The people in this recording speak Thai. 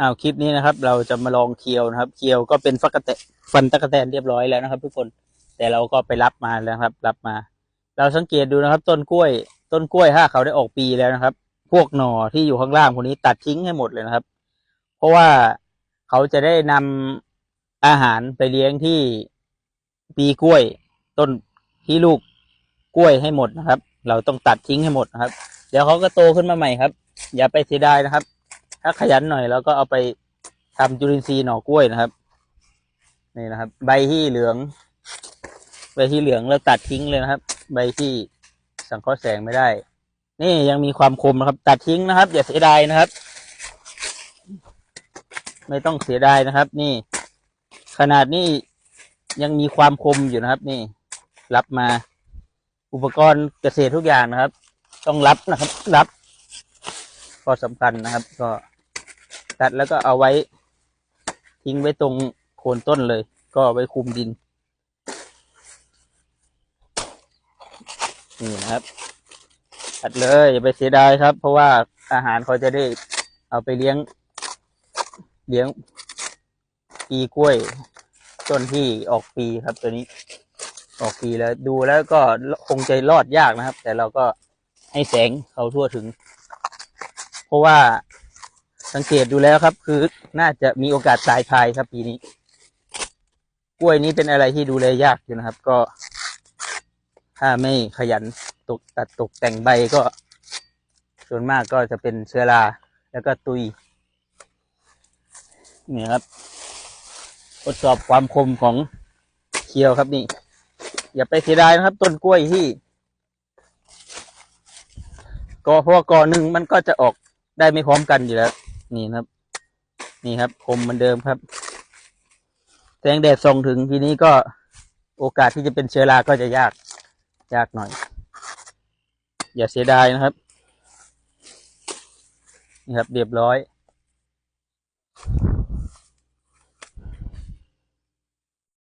อ้าวคลิปนี้นะครับ เราจะมาลองเคียวนะครับ เคียวก็เป็นฟักกะแตฟันตะกะแตนเรียบร้อยแล้วนะครับ ทุกคนแต่เราก็ไปรับมาแล้วครับ รับมา เราสังเกตดูนะครับ ต้นกล้วย ต้นกล้วยถ้าเขาได้ออกปีแล้วนะครับ พวกหน่อที่อยู่ข้างล่างพวกนี้ตัดทิ้งให้หมดเลยนะครับ เพราะว่าเขาจะได้นำอาหารไปเลี้ยงที่ปีกล้วย ต้นที่ลูกกล้วยให้หมดนะครับ เราต้องตัดทิ้งให้หมดนะครับ เดี๋ยวเขาก็โตขึ้นมาใหม่ครับ อย่าไปเสียดายนะครับ ถ้าขยันหน่อยเราก็เอาไปทำจุลินทรีย์หน่อกล้วยนะครับ นี่นะครับ ใบที่เหลือง ใบที่เหลืองเราตัดทิ้งเลยนะครับ ใบที่สังเคราะห์แสงไม่ได้ นี่ยังมีความคมนะครับ ตัดทิ้งนะครับ อย่าเสียดายนะครับ ไม่ต้องเสียดายนะครับ นี่ ขนาดนี้ยังมีความคมอยู่นะครับ นี่ รับมาอุปกรณ์เกษตรทุกอย่างนะครับ ต้องรับนะครับ รับ ก็สำคัญนะครับก็ ตัดแล้วก็เอาไว้ ทิ้งไว้ตรงโคนต้นเลย ก็ไว้คุมดิน นี่นะครับตัดเลยอย่าไปเสียดายครับ เพราะว่าอาหารเขาจะได้เอาไปเลี้ยง เลี้ยง ปีกล้วยต้นที่ออกปีครับตัวนี้ ออกปีแล้วดูแล้วก็คงจะรอดยากนะครับ แต่เราก็ให้แสงเขาทั่วถึง เพราะว่า สังเกตดูแล้วครับ คือน่าจะมีโอกาสตายพายครับปีนี้ กล้วยนี้เป็นอะไรที่ดูแลยากอยู่นะครับ ก็ ถ้าไม่ขยันตกตัดตกแต่งใบก็ ส่วนมากก็จะเป็นเชื้อราแล้วก็ตุยนี่ครับทดสอบความคมของเคียวครับนี่ อย่าไปเสียดายนะครับ ต้นกล้วยที่กอพราะว่ากอหนึ่งมันก็จะออกได้ไม่พร้อมกันอยู่แล้ว นี่ครับ นี่ครับคมเหมือนเดิมครับ แสงแดดส่องถึงทีนี้ก็โอกาสที่จะเป็นเชื้อราก็จะยากยากหน่อย อย่าเสียดายนะครับ นี่ครับเรียบร้อย